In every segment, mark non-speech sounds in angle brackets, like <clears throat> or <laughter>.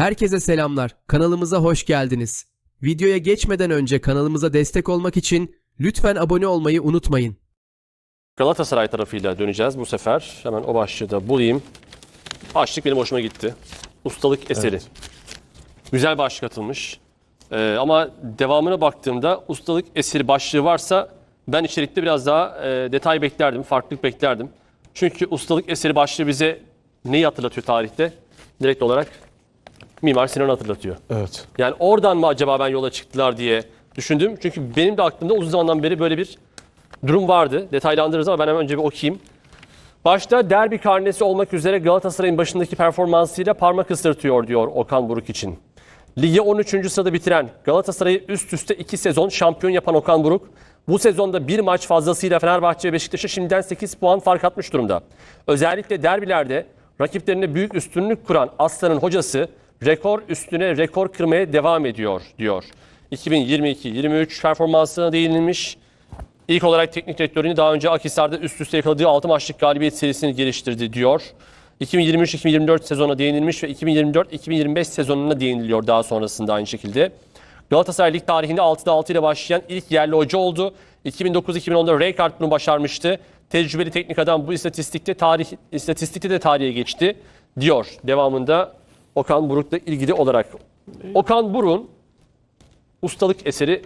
Herkese selamlar. Kanalımıza hoş geldiniz. Videoya geçmeden önce kanalımıza destek olmak için lütfen abone olmayı unutmayın. Galatasaray tarafıyla döneceğiz bu sefer. Hemen o başlığı da bulayım. Başlık benim hoşuma gitti. Ustalık eseri. Güzel başlık atılmış. Ee, ama devamına baktığımda ustalık eseri başlığı varsa ben içerikte biraz daha e, detay beklerdim, farklılık beklerdim. Çünkü ustalık eseri başlığı bize neyi hatırlatıyor tarihte? Direkt olarak Mimar Sinan'ı hatırlatıyor. Evet. Yani oradan mı acaba ben yola çıktılar diye düşündüm. Çünkü benim de aklımda uzun zamandan beri böyle bir durum vardı. Detaylandırırız ama ben hemen önce bir okuyayım. Başta derbi karnesi olmak üzere Galatasaray'ın başındaki performansıyla parmak ısırtıyor diyor Okan Buruk için. Ligi 13. sırada bitiren Galatasaray'ı üst üste 2 sezon şampiyon yapan Okan Buruk bu sezonda bir maç fazlasıyla Fenerbahçe ve Beşiktaş'a şimdiden 8 puan fark atmış durumda. Özellikle derbilerde rakiplerine büyük üstünlük kuran Aslan'ın hocası rekor üstüne rekor kırmaya devam ediyor diyor. 2022-23 performansına değinilmiş. İlk olarak teknik direktörünü daha önce Akhisar'da üst üste yakaladığı 6 maçlık galibiyet serisini geliştirdi diyor. 2023-2024 sezona değinilmiş ve 2024-2025 sezonuna değiniliyor daha sonrasında aynı şekilde. Galatasaray Lig tarihinde 6'da 6 ile başlayan ilk yerli hoca oldu. 2009-2010'da Rijkaard bunu başarmıştı. Tecrübeli teknik adam bu istatistikte tarih istatistikte de tarihe geçti diyor. Devamında Okan Buruk'la ilgili olarak. Okan Buruk'un ustalık eseri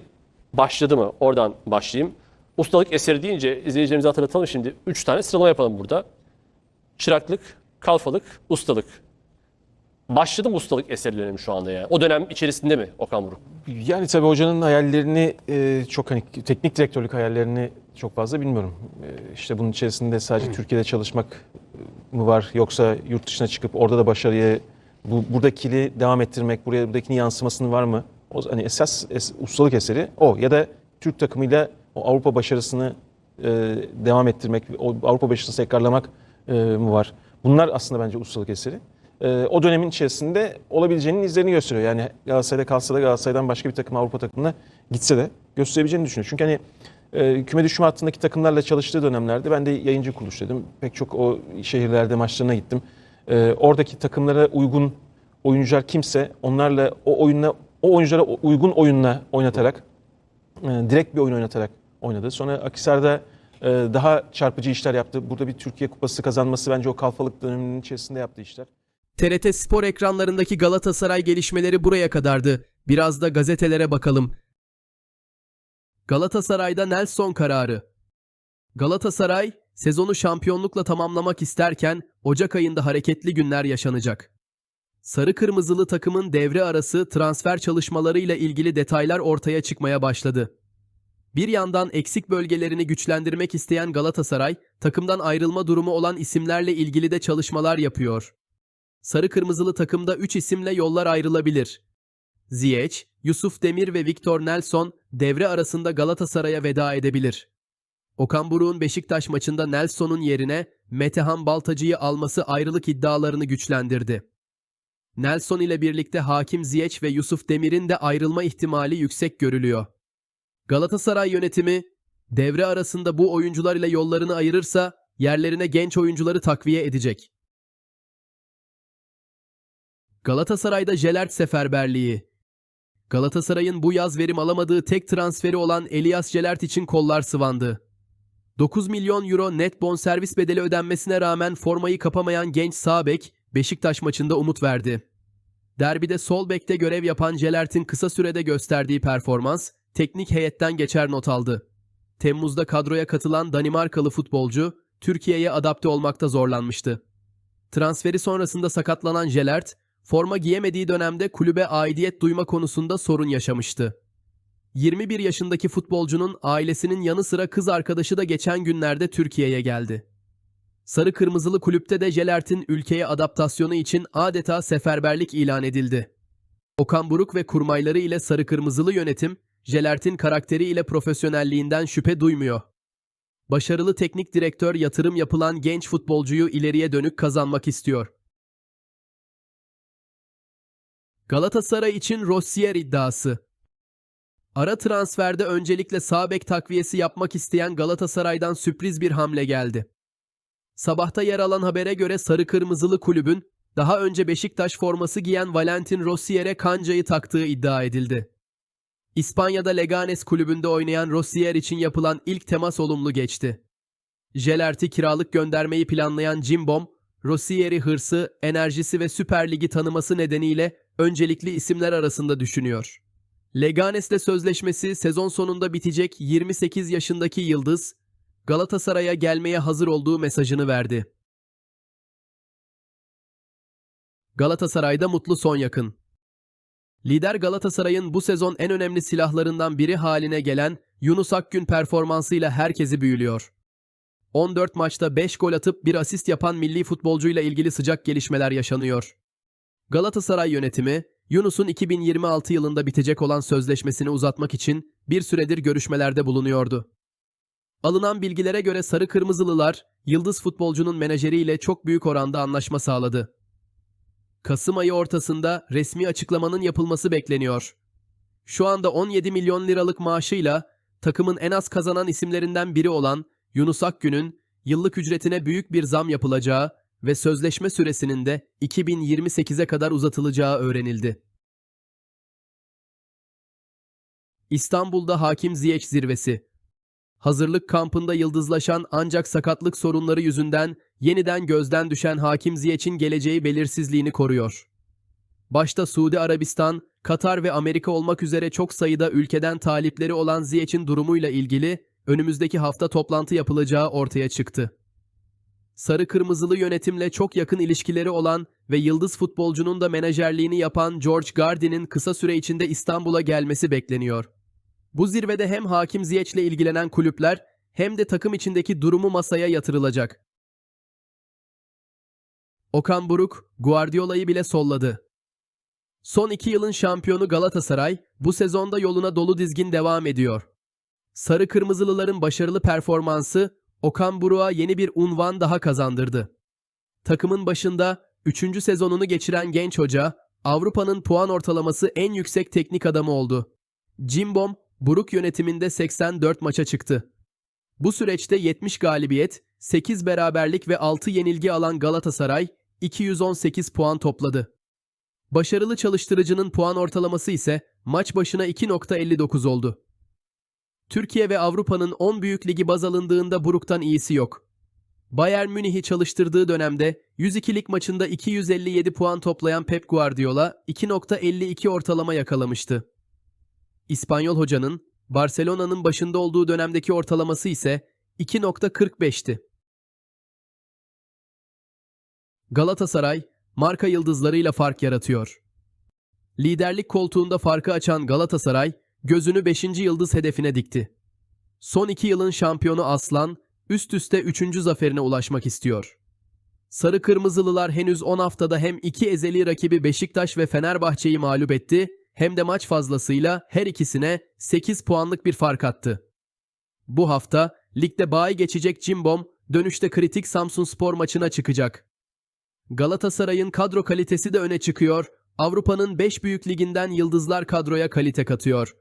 başladı mı? Oradan başlayayım. Ustalık eseri deyince izleyicilerimize hatırlatalım şimdi. Üç tane sıralama yapalım burada. Çıraklık, kalfalık, ustalık. Başladı mı ustalık eserlerim şu anda yani? O dönem içerisinde mi Okan Buruk? Yani tabii hocanın hayallerini e, çok hani teknik direktörlük hayallerini çok fazla bilmiyorum. E, işte bunun içerisinde sadece <clears throat> Türkiye'de çalışmak mı var yoksa yurt dışına çıkıp orada da başarıyı bu buradakini devam ettirmek, buraya buradakini yansımasının var mı? O hani esas es- ustalık eseri o ya da Türk takımıyla o Avrupa başarısını e, devam ettirmek, o Avrupa başarısını tekrarlamak e, mı var? Bunlar aslında bence ustalık eseri. E, o dönemin içerisinde olabileceğinin izlerini gösteriyor. Yani Galatasaray'da kalsa da Galatasaray'dan başka bir takım Avrupa takımına gitse de gösterebileceğini düşünüyor. Çünkü hani e, küme düşme hattındaki takımlarla çalıştığı dönemlerde ben de yayıncı kuruluştaydım. Pek çok o şehirlerde maçlarına gittim. E, oradaki takımlara uygun oyuncular kimse onlarla o oyunla o oyunculara uygun oyunla oynatarak e, direkt bir oyun oynatarak oynadı. Sonra Akhisar'da e, daha çarpıcı işler yaptı. Burada bir Türkiye Kupası kazanması bence o kalfalık döneminin içerisinde yaptığı işler. TRT Spor ekranlarındaki Galatasaray gelişmeleri buraya kadardı. Biraz da gazetelere bakalım. Galatasaray'da Nelson kararı. Galatasaray sezonu şampiyonlukla tamamlamak isterken Ocak ayında hareketli günler yaşanacak. Sarı kırmızılı takımın devre arası transfer çalışmalarıyla ilgili detaylar ortaya çıkmaya başladı. Bir yandan eksik bölgelerini güçlendirmek isteyen Galatasaray, takımdan ayrılma durumu olan isimlerle ilgili de çalışmalar yapıyor. Sarı kırmızılı takımda 3 isimle yollar ayrılabilir. Ziyech, Yusuf Demir ve Victor Nelson devre arasında Galatasaray'a veda edebilir. Okan Buruk'un Beşiktaş maçında Nelson'un yerine Metehan Baltacı'yı alması ayrılık iddialarını güçlendirdi. Nelson ile birlikte Hakim Ziyech ve Yusuf Demir'in de ayrılma ihtimali yüksek görülüyor. Galatasaray yönetimi devre arasında bu oyuncular ile yollarını ayırırsa yerlerine genç oyuncuları takviye edecek. Galatasaray'da Jelert seferberliği. Galatasaray'ın bu yaz verim alamadığı tek transferi olan Elias Jelert için kollar sıvandı. 9 milyon euro net bonservis bedeli ödenmesine rağmen formayı kapamayan genç sağ bek Beşiktaş maçında umut verdi. Derbide sol bekte görev yapan Jelert'in kısa sürede gösterdiği performans teknik heyetten geçer not aldı. Temmuz'da kadroya katılan Danimarkalı futbolcu Türkiye'ye adapte olmakta zorlanmıştı. Transferi sonrasında sakatlanan Jelert, forma giyemediği dönemde kulübe aidiyet duyma konusunda sorun yaşamıştı. 21 yaşındaki futbolcunun ailesinin yanı sıra kız arkadaşı da geçen günlerde Türkiye'ye geldi. Sarı Kırmızılı kulüpte de Jelert'in ülkeye adaptasyonu için adeta seferberlik ilan edildi. Okan Buruk ve kurmayları ile Sarı Kırmızılı yönetim, Jelert'in karakteri ile profesyonelliğinden şüphe duymuyor. Başarılı teknik direktör yatırım yapılan genç futbolcuyu ileriye dönük kazanmak istiyor. Galatasaray için Rossier iddiası. Ara transferde öncelikle sağ bek takviyesi yapmak isteyen Galatasaray'dan sürpriz bir hamle geldi. Sabahta yer alan habere göre Sarı Kırmızılı kulübün daha önce Beşiktaş forması giyen Valentin Rossier'e kancayı taktığı iddia edildi. İspanya'da Leganes kulübünde oynayan Rossier için yapılan ilk temas olumlu geçti. Gelert'i kiralık göndermeyi planlayan Cimbom, Rossier'i hırsı, enerjisi ve Süper Lig'i tanıması nedeniyle öncelikli isimler arasında düşünüyor. Leganes'le sözleşmesi sezon sonunda bitecek 28 yaşındaki Yıldız, Galatasaray'a gelmeye hazır olduğu mesajını verdi. Galatasaray'da mutlu son yakın. Lider Galatasaray'ın bu sezon en önemli silahlarından biri haline gelen Yunus Akgün performansıyla herkesi büyülüyor. 14 maçta 5 gol atıp bir asist yapan milli futbolcuyla ilgili sıcak gelişmeler yaşanıyor. Galatasaray yönetimi, Yunus'un 2026 yılında bitecek olan sözleşmesini uzatmak için bir süredir görüşmelerde bulunuyordu. Alınan bilgilere göre Sarı Kırmızılılar, Yıldız futbolcunun menajeriyle çok büyük oranda anlaşma sağladı. Kasım ayı ortasında resmi açıklamanın yapılması bekleniyor. Şu anda 17 milyon liralık maaşıyla takımın en az kazanan isimlerinden biri olan Yunus Akgün'ün yıllık ücretine büyük bir zam yapılacağı ve sözleşme süresinin de 2028'e kadar uzatılacağı öğrenildi. İstanbul'da Hakim Ziyech zirvesi. Hazırlık kampında yıldızlaşan ancak sakatlık sorunları yüzünden yeniden gözden düşen Hakim Ziyech'in geleceği belirsizliğini koruyor. Başta Suudi Arabistan, Katar ve Amerika olmak üzere çok sayıda ülkeden talipleri olan Ziyech'in durumuyla ilgili önümüzdeki hafta toplantı yapılacağı ortaya çıktı. Sarı Kırmızılı yönetimle çok yakın ilişkileri olan ve yıldız futbolcunun da menajerliğini yapan George Gardy'nin kısa süre içinde İstanbul'a gelmesi bekleniyor. Bu zirvede hem Hakim Ziyech'le ilgilenen kulüpler hem de takım içindeki durumu masaya yatırılacak. Okan Buruk, Guardiola'yı bile solladı. Son iki yılın şampiyonu Galatasaray, bu sezonda yoluna dolu dizgin devam ediyor. Sarı Kırmızılıların başarılı performansı, Okan Buruk'a yeni bir unvan daha kazandırdı. Takımın başında 3. sezonunu geçiren genç hoca, Avrupa'nın puan ortalaması en yüksek teknik adamı oldu. Cimbom, Buruk yönetiminde 84 maça çıktı. Bu süreçte 70 galibiyet, 8 beraberlik ve 6 yenilgi alan Galatasaray 218 puan topladı. Başarılı çalıştırıcının puan ortalaması ise maç başına 2.59 oldu. Türkiye ve Avrupa'nın 10 büyük ligi baz alındığında Buruk'tan iyisi yok. Bayern Münih'i çalıştırdığı dönemde 102 lig maçında 257 puan toplayan Pep Guardiola 2.52 ortalama yakalamıştı. İspanyol hocanın Barcelona'nın başında olduğu dönemdeki ortalaması ise 2.45'ti. Galatasaray marka yıldızlarıyla fark yaratıyor. Liderlik koltuğunda farkı açan Galatasaray gözünü 5. yıldız hedefine dikti. Son iki yılın şampiyonu Aslan üst üste 3. zaferine ulaşmak istiyor. Sarı Kırmızılılar henüz 10 haftada hem iki ezeli rakibi Beşiktaş ve Fenerbahçe'yi mağlup etti hem de maç fazlasıyla her ikisine 8 puanlık bir fark attı. Bu hafta ligde bayi geçecek Cimbom dönüşte kritik Samsun Spor maçına çıkacak. Galatasaray'ın kadro kalitesi de öne çıkıyor. Avrupa'nın 5 büyük liginden yıldızlar kadroya kalite katıyor.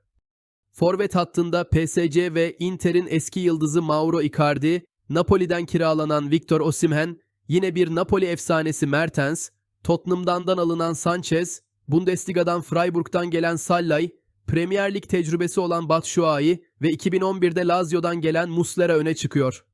Forvet hattında PSG ve Inter'in eski yıldızı Mauro Icardi, Napoli'den kiralanan Victor Osimhen, yine bir Napoli efsanesi Mertens, Tottenham'dan alınan Sanchez, Bundesliga'dan Freiburg'dan gelen Sallay, Premier Lig tecrübesi olan Batshuayi ve 2011'de Lazio'dan gelen Muslera öne çıkıyor.